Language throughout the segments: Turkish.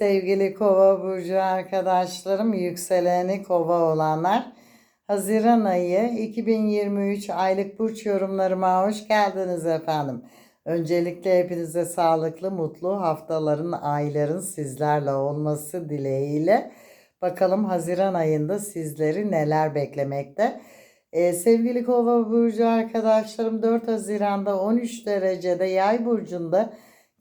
Sevgili Kova burcu arkadaşlarım, yükseleni Kova olanlar, Haziran ayı 2023 aylık burç yorumlarıma hoş geldiniz efendim. Öncelikle hepinize sağlıklı, mutlu haftaların, ayların sizlerle olması dileğiyle. Bakalım Haziran ayında sizleri neler beklemekte. Ee, sevgili Kova burcu arkadaşlarım 4 Haziran'da 13 derecede Yay burcunda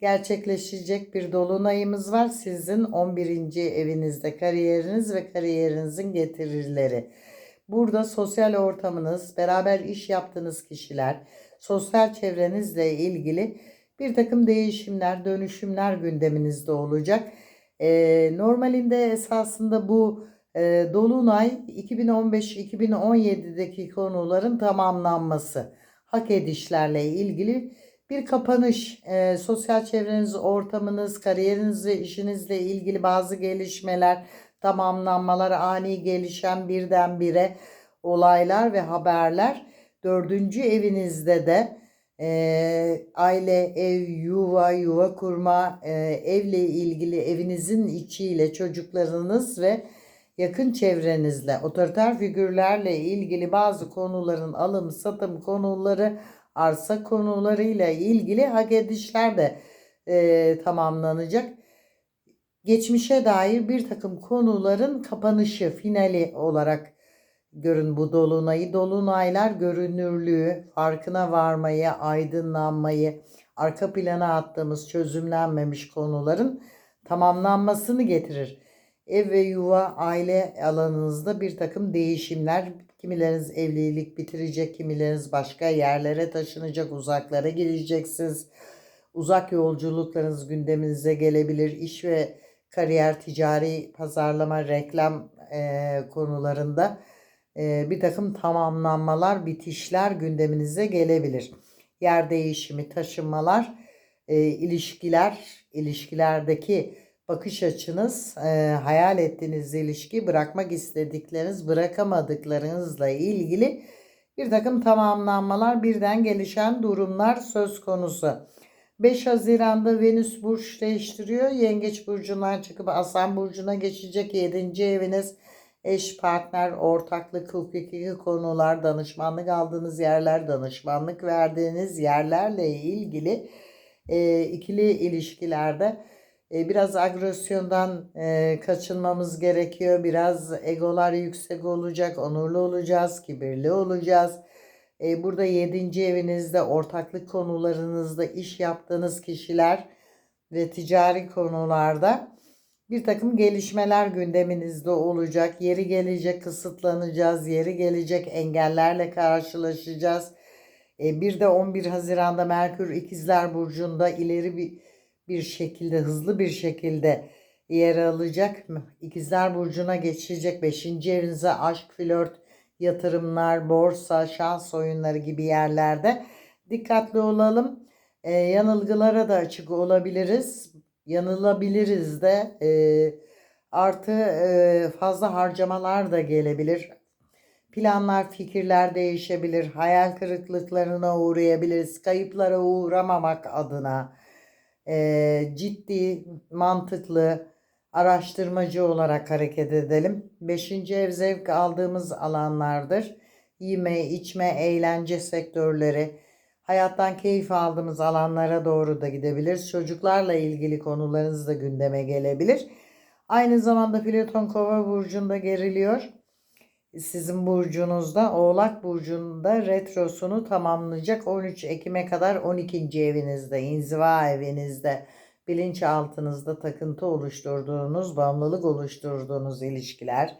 gerçekleşecek bir dolunayımız var. Sizin 11. evinizde kariyeriniz ve kariyerinizin getirileri. Burada sosyal ortamınız, beraber iş yaptığınız kişiler, sosyal çevrenizle ilgili bir takım değişimler, dönüşümler gündeminizde olacak. Ee, normalinde esasında bu e, Dolunay 2015-2017'deki konuların tamamlanması, hak edişlerle ilgili bir kapanış, e, sosyal çevreniz, ortamınız, kariyeriniz ve işinizle ilgili bazı gelişmeler, tamamlanmalar, ani gelişen birdenbire olaylar ve haberler. Dördüncü evinizde de e, aile, ev, yuva, yuva kurma, e, evle ilgili evinizin içiyle çocuklarınız ve yakın çevrenizle, otoriter figürlerle ilgili bazı konuların alım, satım konuları, arsa konularıyla ilgili hak edişler de e, tamamlanacak. Geçmişe dair bir takım konuların kapanışı, finali olarak görün bu dolunayı. Dolunaylar görünürlüğü, farkına varmayı, aydınlanmayı, arka plana attığımız çözümlenmemiş konuların tamamlanmasını getirir. Ev ve yuva, aile alanınızda bir takım değişimler, kimileriniz evlilik bitirecek, kimileriniz başka yerlere taşınacak, uzaklara gideceksiniz. Uzak yolculuklarınız gündeminize gelebilir. İş ve kariyer, ticari, pazarlama, reklam e, konularında e, bir takım tamamlanmalar, bitişler gündeminize gelebilir. Yer değişimi, taşınmalar, e, ilişkiler, ilişkilerdeki bakış açınız, e, hayal ettiğiniz ilişki, bırakmak istedikleriniz, bırakamadıklarınızla ilgili bir takım tamamlanmalar, birden gelişen durumlar söz konusu. 5 Haziran'da Venüs burç değiştiriyor. Yengeç burcundan çıkıp Aslan burcuna geçecek 7. eviniz eş, partner, ortaklık, hukuki konular, danışmanlık aldığınız yerler, danışmanlık verdiğiniz yerlerle ilgili e, ikili ilişkilerde e, biraz agresyondan e, kaçınmamız gerekiyor. Biraz egolar yüksek olacak, onurlu olacağız, kibirli olacağız. E, burada yedinci evinizde ortaklık konularınızda iş yaptığınız kişiler ve ticari konularda bir takım gelişmeler gündeminizde olacak. Yeri gelecek kısıtlanacağız, yeri gelecek engellerle karşılaşacağız. Bir de 11 Haziran'da Merkür İkizler Burcu'nda ileri bir bir şekilde hızlı bir şekilde yer alacak mı? İkizler Burcu'na geçecek 5. evinize aşk, flört, yatırımlar, borsa, şans oyunları gibi yerlerde dikkatli olalım. E, yanılgılara da açık olabiliriz. Yanılabiliriz de e, artı e, fazla harcamalar da gelebilir. Planlar, fikirler değişebilir. Hayal kırıklıklarına uğrayabiliriz. Kayıplara uğramamak adına e, ciddi, mantıklı, araştırmacı olarak hareket edelim. Beşinci ev zevk aldığımız alanlardır. Yeme, içme, eğlence sektörleri, hayattan keyif aldığımız alanlara doğru da gidebiliriz. Çocuklarla ilgili konularınız da gündeme gelebilir. Aynı zamanda Plüton Kova burcunda geriliyor sizin burcunuzda Oğlak burcunda retrosunu tamamlayacak 13 Ekim'e kadar 12. evinizde, inziva evinizde, bilinçaltınızda takıntı oluşturduğunuz, bağımlılık oluşturduğunuz ilişkiler,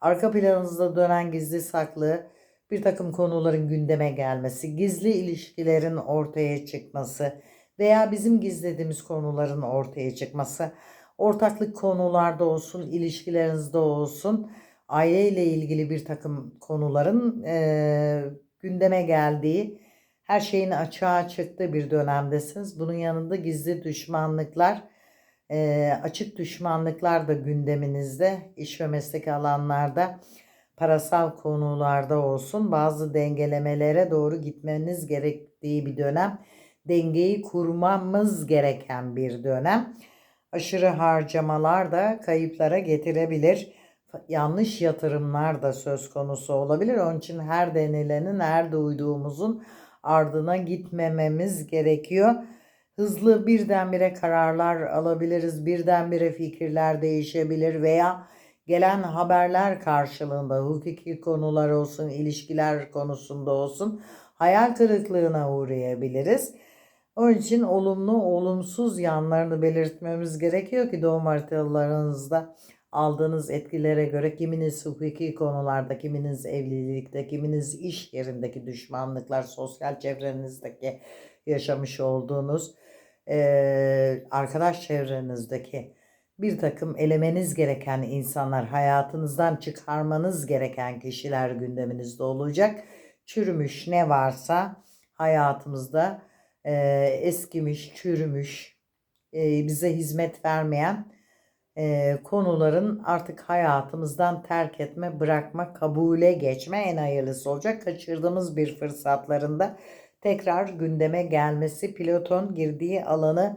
arka planınızda dönen gizli saklı bir takım konuların gündeme gelmesi, gizli ilişkilerin ortaya çıkması veya bizim gizlediğimiz konuların ortaya çıkması, ortaklık konularda olsun, ilişkilerinizde olsun, aileyle ilgili bir takım konuların e, gündeme geldiği, her şeyin açığa çıktığı bir dönemdesiniz. Bunun yanında gizli düşmanlıklar, e, açık düşmanlıklar da gündeminizde, iş ve meslek alanlarda, parasal konularda olsun bazı dengelemelere doğru gitmeniz gerektiği bir dönem. Dengeyi kurmamız gereken bir dönem. Aşırı harcamalar da kayıplara getirebilir. Yanlış yatırımlar da söz konusu olabilir. Onun için her denilenin, her duyduğumuzun ardına gitmememiz gerekiyor. Hızlı birdenbire kararlar alabiliriz. Birdenbire fikirler değişebilir veya gelen haberler karşılığında hukuki konular olsun, ilişkiler konusunda olsun hayal kırıklığına uğrayabiliriz. Onun için olumlu, olumsuz yanlarını belirtmemiz gerekiyor ki doğum haritalarınızda aldığınız etkilere göre kiminiz hukuki konularda, kiminiz evlilikte, kiminiz iş yerindeki düşmanlıklar, sosyal çevrenizdeki yaşamış olduğunuz eee, arkadaş çevrenizdeki bir takım elemeniz gereken insanlar, hayatınızdan çıkarmanız gereken kişiler gündeminizde olacak. Çürümüş ne varsa hayatımızda eee, eskimiş, çürümüş, eee, bize hizmet vermeyen eee, konuların artık hayatımızdan terk etme, bırakma, kabule geçme en hayırlısı olacak. Kaçırdığımız bir fırsatlarında tekrar gündeme gelmesi, piloton girdiği alanı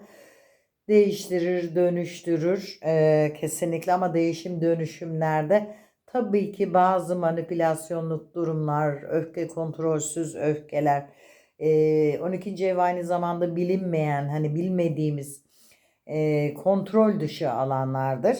değiştirir, dönüştürür Eee, kesinlikle ama değişim dönüşümlerde tabii ki bazı manipülasyonluk durumlar, öfke kontrolsüz öfkeler, eee 12. ev aynı zamanda bilinmeyen, hani bilmediğimiz, eee, kontrol dışı alanlardır.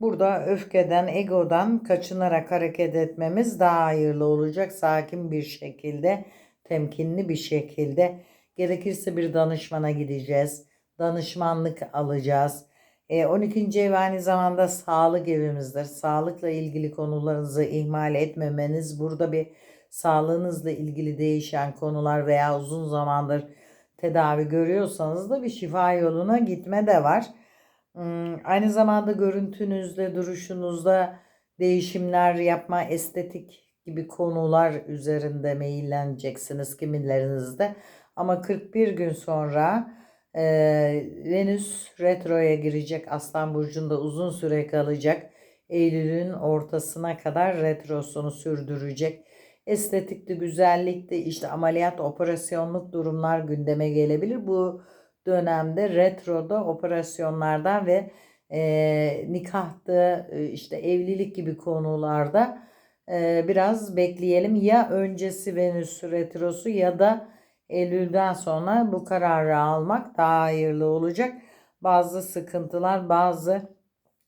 Burada öfkeden, egodan kaçınarak hareket etmemiz daha hayırlı olacak. Sakin bir şekilde, temkinli bir şekilde. Gerekirse bir danışmana gideceğiz. Danışmanlık alacağız. E, 12. ev aynı zamanda sağlık evimizdir. Sağlıkla ilgili konularınızı ihmal etmemeniz. Burada bir sağlığınızla ilgili değişen konular veya uzun zamandır tedavi görüyorsanız da bir şifa yoluna gitme de var. Hmm, Aynı zamanda görüntünüzde, duruşunuzda değişimler yapma, estetik gibi konular üzerinde meyilleneceksiniz kimilerinizde. Ama 41 gün sonra e, Venüs retroya girecek. Aslan Burcu'nda uzun süre kalacak. Eylül'ün ortasına kadar retrosunu sürdürecek. Estetikli, güzellikli, işte ameliyat, operasyonluk durumlar gündeme gelebilir. Bu dönemde retroda operasyonlardan ve e, nikahtı, e, işte evlilik gibi konularda e, biraz bekleyelim. Ya öncesi Venüs retrosu ya da Eylül'den sonra bu kararı almak daha hayırlı olacak. Bazı sıkıntılar, bazı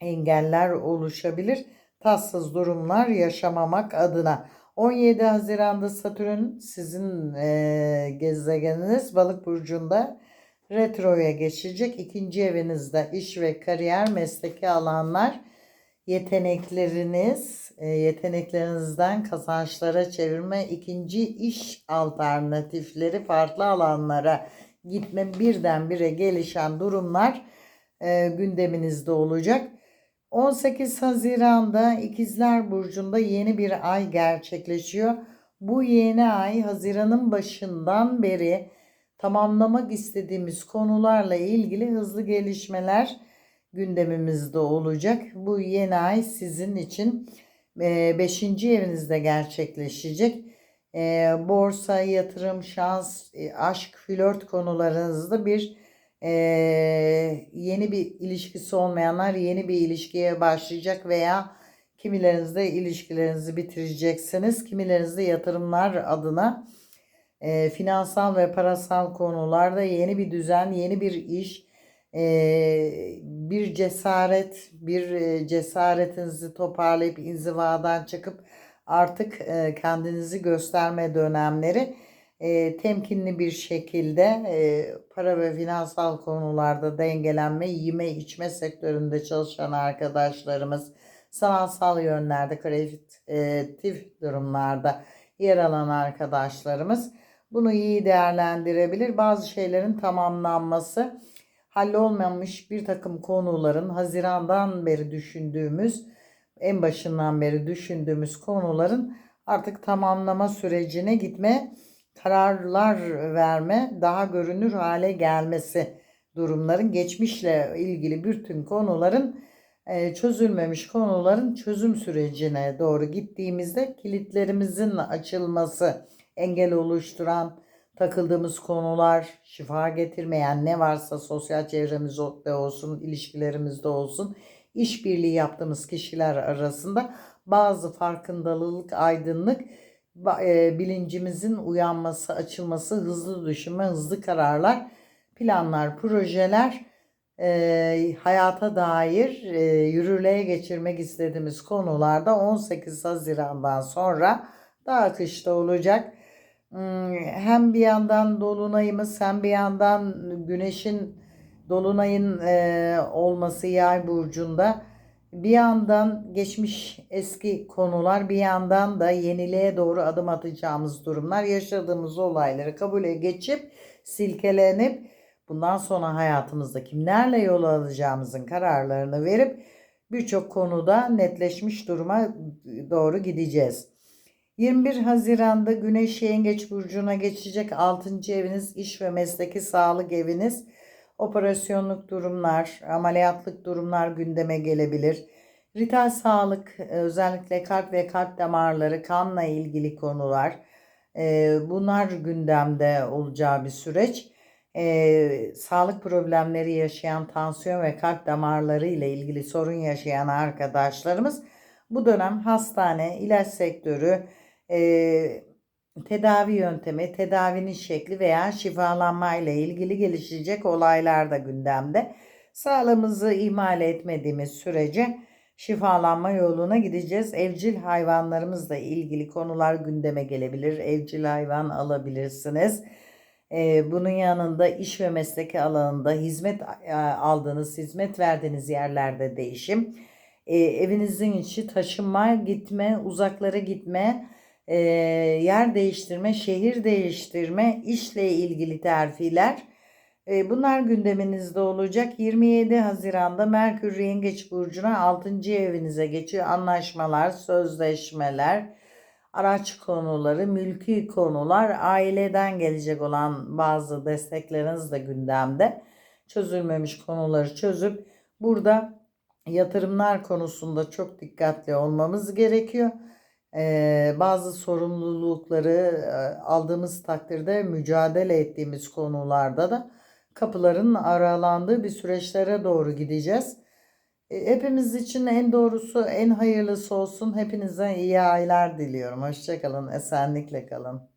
engeller oluşabilir. Tatsız durumlar yaşamamak adına. 17 Haziran'da Satürn sizin e, gezegeniniz Balık burcunda retroya geçecek. İkinci evinizde iş ve kariyer, mesleki alanlar, yetenekleriniz, e, yeteneklerinizden kazançlara çevirme, ikinci iş alternatifleri farklı alanlara gitme birdenbire gelişen durumlar e, gündeminizde olacak. 18 Haziran'da İkizler Burcu'nda yeni bir ay gerçekleşiyor. Bu yeni ay Haziran'ın başından beri tamamlamak istediğimiz konularla ilgili hızlı gelişmeler gündemimizde olacak. Bu yeni ay sizin için 5. evinizde gerçekleşecek. E, Borsa, yatırım, şans, e, aşk, flört konularınızda bir e, yeni bir ilişkisi olmayanlar yeni bir ilişkiye başlayacak veya kimilerinizde ilişkilerinizi bitireceksiniz. Kimilerinizde yatırımlar adına e, finansal ve parasal konularda yeni bir düzen, yeni bir iş, e, bir cesaret, bir e, cesaretinizi toparlayıp inzivadan çıkıp artık e, kendinizi gösterme dönemleri e, temkinli bir şekilde e, para ve finansal konularda dengelenme, yeme içme sektöründe çalışan arkadaşlarımız, sanatsal yönlerde, kreatif durumlarda yer alan arkadaşlarımız bunu iyi değerlendirebilir. Bazı şeylerin tamamlanması, hallolmamış bir takım konuların Haziran'dan beri düşündüğümüz, en başından beri düşündüğümüz konuların artık tamamlama sürecine gitme, kararlar verme, daha görünür hale gelmesi durumların geçmişle ilgili bütün konuların e, çözülmemiş konuların çözüm sürecine doğru gittiğimizde kilitlerimizin açılması, engel oluşturan, takıldığımız konular, şifa getirmeyen ne varsa sosyal çevremizde olsun, ilişkilerimizde olsun, işbirliği yaptığımız kişiler arasında bazı farkındalık, aydınlık, bilincimizin uyanması, açılması, hızlı düşünme, hızlı kararlar, planlar, projeler, e, hayata dair e, yürürlüğe geçirmek istediğimiz konularda 18 Haziran'dan sonra daha akışta olacak. Hmm, Hem bir yandan dolunayımız hem bir yandan güneşin dolunayın e, olması yay burcunda bir yandan geçmiş eski konular bir yandan da yeniliğe doğru adım atacağımız durumlar yaşadığımız olayları kabule geçip silkelenip bundan sonra hayatımızda kimlerle yol alacağımızın kararlarını verip birçok konuda netleşmiş duruma doğru gideceğiz. 21 Haziran'da Güneş Yengeç Burcu'na geçecek 6. eviniz iş ve mesleki sağlık eviniz. Operasyonluk durumlar, ameliyatlık durumlar gündeme gelebilir. Rital sağlık, e, özellikle kalp ve kalp damarları, kanla ilgili konular. e, Bunlar gündemde olacağı bir süreç. E, sağlık problemleri yaşayan, tansiyon ve kalp damarları ile ilgili sorun yaşayan arkadaşlarımız bu dönem hastane, ilaç sektörü, tedavi yöntemi, tedavinin şekli veya şifalanma ile ilgili gelişecek olaylar da gündemde. Sağlığımızı ihmal etmediğimiz sürece şifalanma yoluna gideceğiz. Evcil hayvanlarımızla ilgili konular gündeme gelebilir. Evcil hayvan alabilirsiniz. Ee, bunun yanında iş ve mesleki alanında hizmet e, aldığınız, hizmet verdiğiniz yerlerde değişim. Ee, evinizin içi taşınma, gitme, uzaklara gitme, e, yer değiştirme, şehir değiştirme, işle ilgili terfiler. E, bunlar gündeminizde olacak. 27 Haziran'da Merkür Yengeç Burcu'na 6. evinize geçiyor. Anlaşmalar, sözleşmeler, araç konuları, mülki konular, aileden gelecek olan bazı destekleriniz de gündemde. Çözülmemiş konuları çözüp burada yatırımlar konusunda çok dikkatli olmamız gerekiyor. Bazı sorumlulukları aldığımız takdirde mücadele ettiğimiz konularda da kapıların aralandığı bir süreçlere doğru gideceğiz. E, Hepimiz için en doğrusu, en hayırlısı olsun. Hepinize iyi aylar diliyorum. Hoşçakalın, esenlikle kalın.